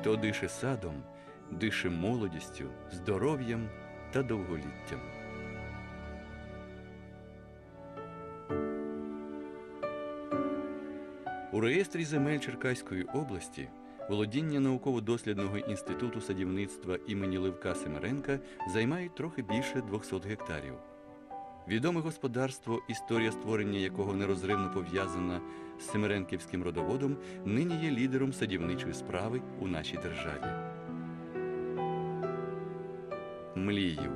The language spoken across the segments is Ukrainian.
хто дише садом, дише молодістю, здоров'ям та довголіттям. У реєстрі земель Черкаської області володіння науково-дослідного інституту садівництва імені Левка Семеренка займають трохи більше 200 гектарів. Відоме господарство, історія створення якого нерозривно пов'язана з Семеренківським родоводом, нині є лідером садівничої справи у нашій державі. Мліїв.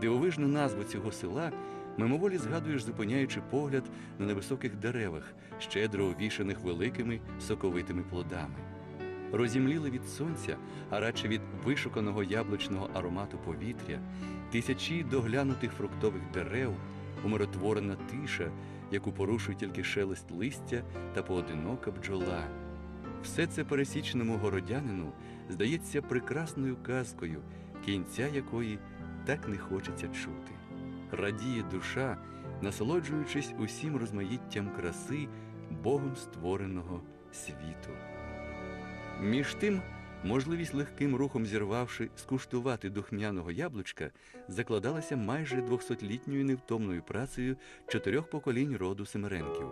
Дивовижну назву цього села мимоволі згадуєш, зупиняючи погляд на невисоких деревах, щедро увішаних великими соковитими плодами. Розімліли від сонця, а радше від вишуканого яблучного аромату повітря, тисячі доглянутих фруктових дерев, умиротворена тиша, яку порушує тільки шелест листя та поодинока бджола. Все це пересічному городянину здається прекрасною казкою, кінця якої так не хочеться чути. Радіє душа, насолоджуючись усім розмаїттям краси Богом створеного світу. Між тим, можливість легким рухом зірвавши скуштувати духмяного яблучка, закладалася майже двохсотлітньою невтомною працею чотирьох поколінь роду Семеренків.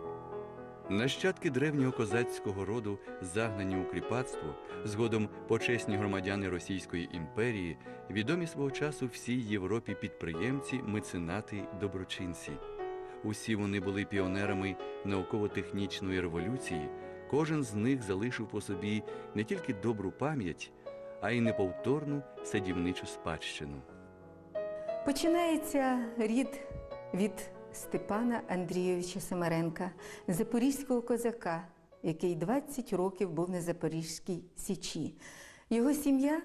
Нащадки древнього козацького роду, загнані у кріпацтво, згодом почесні громадяни Російської імперії, відомі свого часу всій Європі підприємці, меценати, доброчинці. Усі вони були піонерами науково-технічної революції. Кожен з них залишив по собі не тільки добру пам'ять, а й неповторну садівничу спадщину. Починається рід від Степана Андрійовича Семеренка, запорізького козака, який 20 років був на Запорізькій Січі. Його сім'я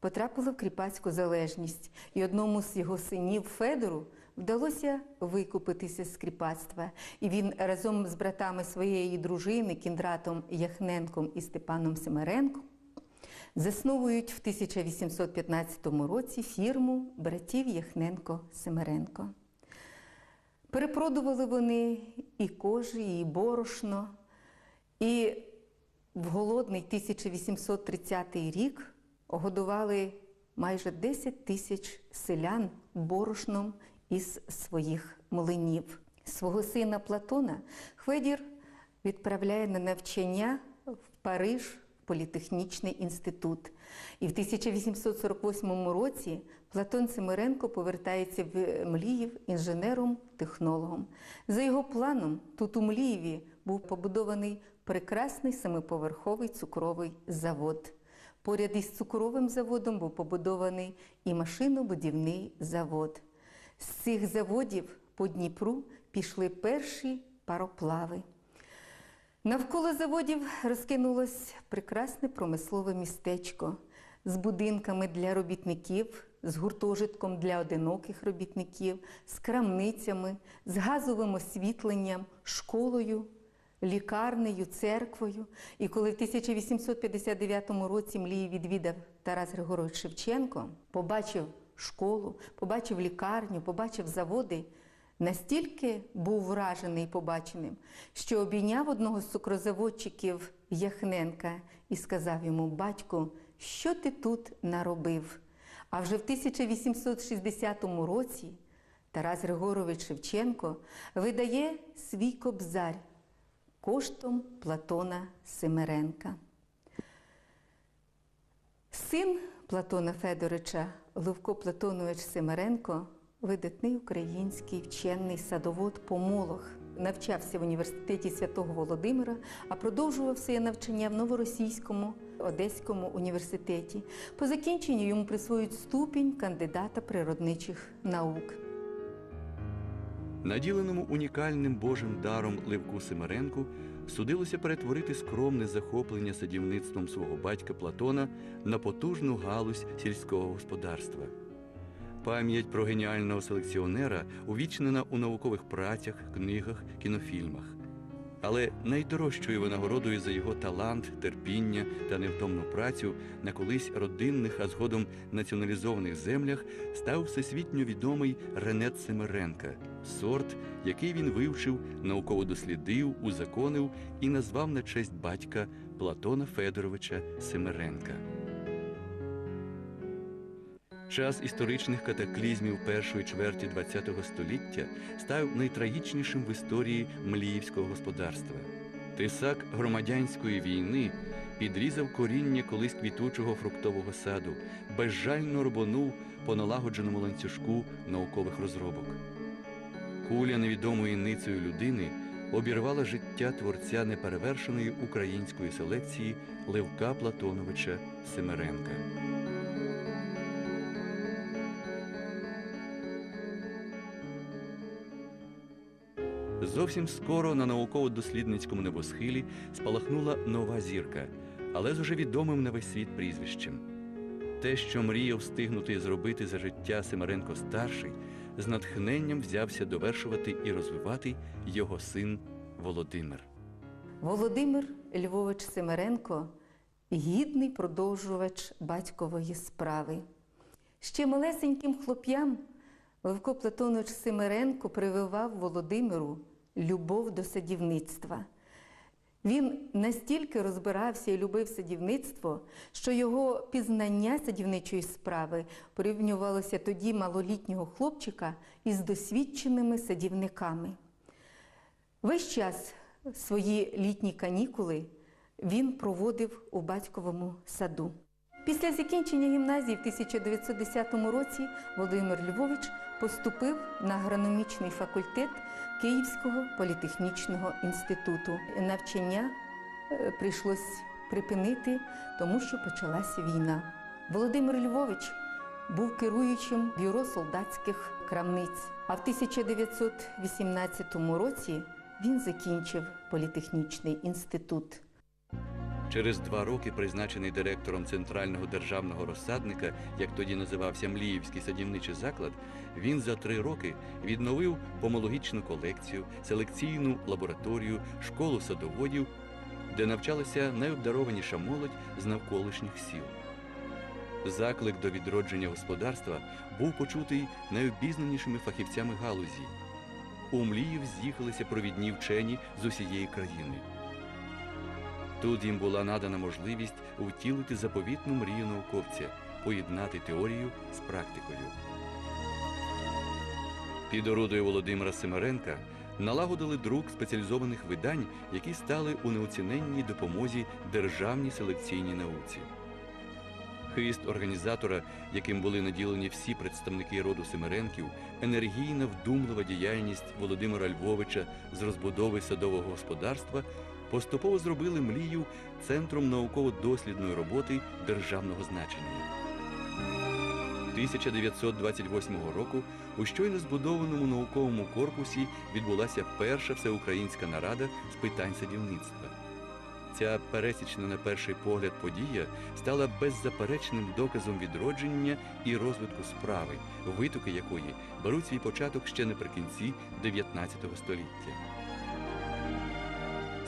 потрапила в кріпацьку залежність, і одному з його синів Федору вдалося викупитися з кріпацтва. І він разом з братами своєї дружини Кіндратом Яхненком і Степаном Семеренком засновують в 1815 році фірму братів Яхненко Семеренко. Перепродували вони і кожі, і борошно, і в голодний 1830 рік годували майже 10 тисяч селян борошном із своїх млинів. Свого сина Платона Хведір відправляє на навчання в Париж політехнічний інститут. І в 1848 році Платон Семиренко повертається в Мліїв інженером-технологом. За його планом, тут у Млієві був побудований прекрасний семиповерховий цукровий завод. Поряд із цукровим заводом був побудований і машинобудівний завод. З цих заводів по Дніпру пішли перші пароплави. Навколо заводів розкинулось прекрасне промислове містечко з будинками для робітників, з гуртожитком для одиноких робітників, з крамницями, з газовим освітленням, школою, лікарнею, церквою. І коли в 1859 році Млії відвідав Тарас Григорович Шевченко, побачив школу, побачив лікарню, побачив заводи. Настільки був вражений побаченим, що обійняв одного з цукрозаводчиків Яхненка і сказав йому: Батьку, що ти тут наробив? А вже в 1860 році Тарас Григорович Шевченко видає свій кобзарь коштом Платона Семеренка. Син Платона Федоровича Левко Платонович Семеренко видатний український вчений садовод помолог. Навчався в університеті святого Володимира, а продовжував своє навчання в Новоросійському Одеському університеті. По закінченню йому присвоюють ступінь кандидата природничих наук. Наділеному унікальним Божим даром Левку Семеренку судилося перетворити скромне захоплення садівництвом свого батька Платона на потужну галузь сільського господарства. Пам'ять про геніального селекціонера увічнена у наукових працях, книгах, кінофільмах. Але найдорожчою винагородою за його талант, терпіння та невтомну працю на колись родинних, а згодом націоналізованих землях став всесвітньо відомий Ренет Семеренка – сорт, який він вивчив, науково дослідив, узаконив і назвав на честь батька Платона Федоровича Семеренка. Час історичних катаклізмів першої чверті ХХ століття став найтрагічнішим в історії мліївського господарства. Тисак громадянської війни підрізав коріння колись квітучого фруктового саду, безжально рубанув по налагодженому ланцюжку наукових розробок. Куля невідомої ницею людини обірвала життя творця неперевершеної української селекції Левка Платоновича Семеренка. Зовсім скоро на науково-дослідницькому небосхилі спалахнула нова зірка, але з уже відомим на весь світ прізвищем. Те, що мріяв встигнути зробити за життя Семеренко старший, з натхненням взявся довершувати і розвивати його син Володимир. Володимир Львович Семеренко гідний продовжувач батькової справи. Ще малесеньким хлоп'ям Левко Платонович Семеренко прививав Володимиру любов до садівництва. Він настільки розбирався і любив садівництво, що його пізнання садівничої справи порівнювалося тоді малолітнього хлопчика із досвідченими садівниками. Весь час свої літні канікули він проводив у батьковому саду. Після закінчення гімназії в 1910 році Володимир Львович поступив на агрономічний факультет Київського політехнічного інституту. Навчання прийшлося прийшлось припинити, тому що почалася війна. Володимир Львович був керуючим бюро солдатських крамниць. А в 1918 році він закінчив політехнічний інститут. Через два роки, призначений директором центрального державного розсадника, як тоді називався Мліївський садівничий заклад, він за три роки відновив помологічну колекцію, селекційну лабораторію, школу садоводів, де навчалася найобдарованіша молодь з навколишніх сіл. Заклик до відродження господарства був почутий найобізнанішими фахівцями галузі. У Мліїв з'їхалися провідні вчені з усієї країни. Тут їм була надана можливість втілити заповітну мрію науковця, поєднати теорію з практикою. Під орудою Володимира Семеренка налагодили друк спеціалізованих видань, які стали у неоціненній допомозі державній селекційній науці. Хист організатора, яким були наділені всі представники роду Семеренків, енергійна вдумлива діяльність Володимира Львовича з розбудови садового господарства поступово зробили млію центром науково-дослідної роботи державного значення. 1928 року у щойно збудованому науковому корпусі відбулася перша всеукраїнська нарада з питань садівництва. Ця пересічна на перший погляд подія стала беззаперечним доказом відродження і розвитку справи, витоки якої беруть свій початок ще наприкінці 19 століття.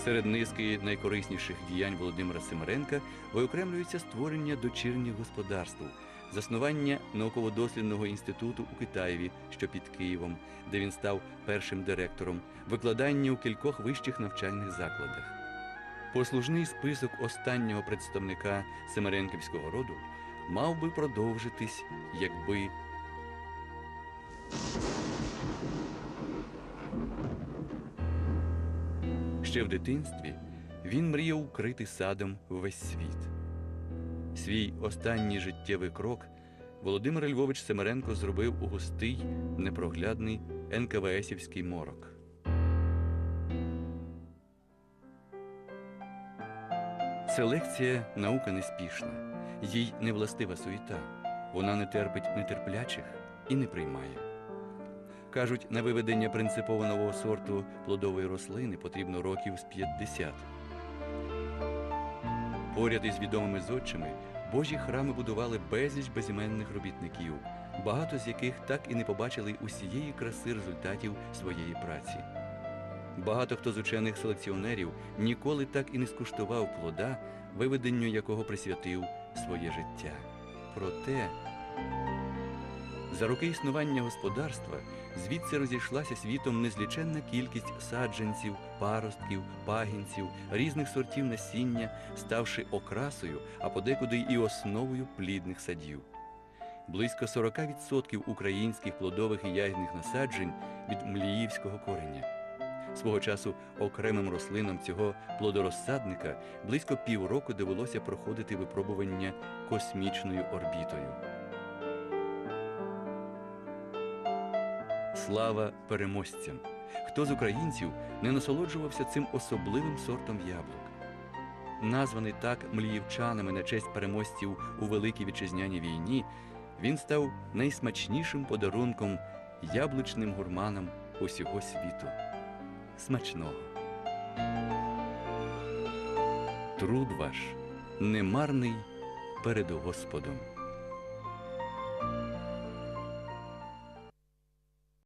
Серед низки найкорисніших діянь Володимира Семеренка виокремлюється створення дочірніх господарств, заснування науково-дослідного інституту у Китаєві, що під Києвом, де він став першим директором, викладання у кількох вищих навчальних закладах. Послужний список останнього представника Семеренківського роду мав би продовжитись, якби Ще в дитинстві він мріяв укрити садом весь світ. Свій останній життєвий крок Володимир Львович Семеренко зробив у густий, непроглядний НКВСівський морок. Селекція наука неспішна, їй не властива суєта. Вона не терпить нетерплячих і не приймає. Кажуть, на виведення принципово нового сорту плодової рослини потрібно років з 50. Поряд із відомими зодчими Божі храми будували безліч безіменних робітників, багато з яких так і не побачили усієї краси результатів своєї праці. Багато хто з учених селекціонерів ніколи так і не скуштував плода, виведенню якого присвятив своє життя. Проте За роки існування господарства звідси розійшлася світом незліченна кількість саджанців, паростків, пагінців, різних сортів насіння, ставши окрасою, а подекуди і основою плідних садів. Близько 40% українських плодових і ягідних насаджень від мліївського кореня. Свого часу окремим рослинам цього плодорозсадника близько півроку довелося проходити випробування космічною орбітою. Слава переможцям! Хто з українців не насолоджувався цим особливим сортом яблук? Названий так мліївчанами на честь переможців у Великій Вітчизняній війні, він став найсмачнішим подарунком яблучним гурманам усього світу. Смачного! Труд ваш немарний перед Господом.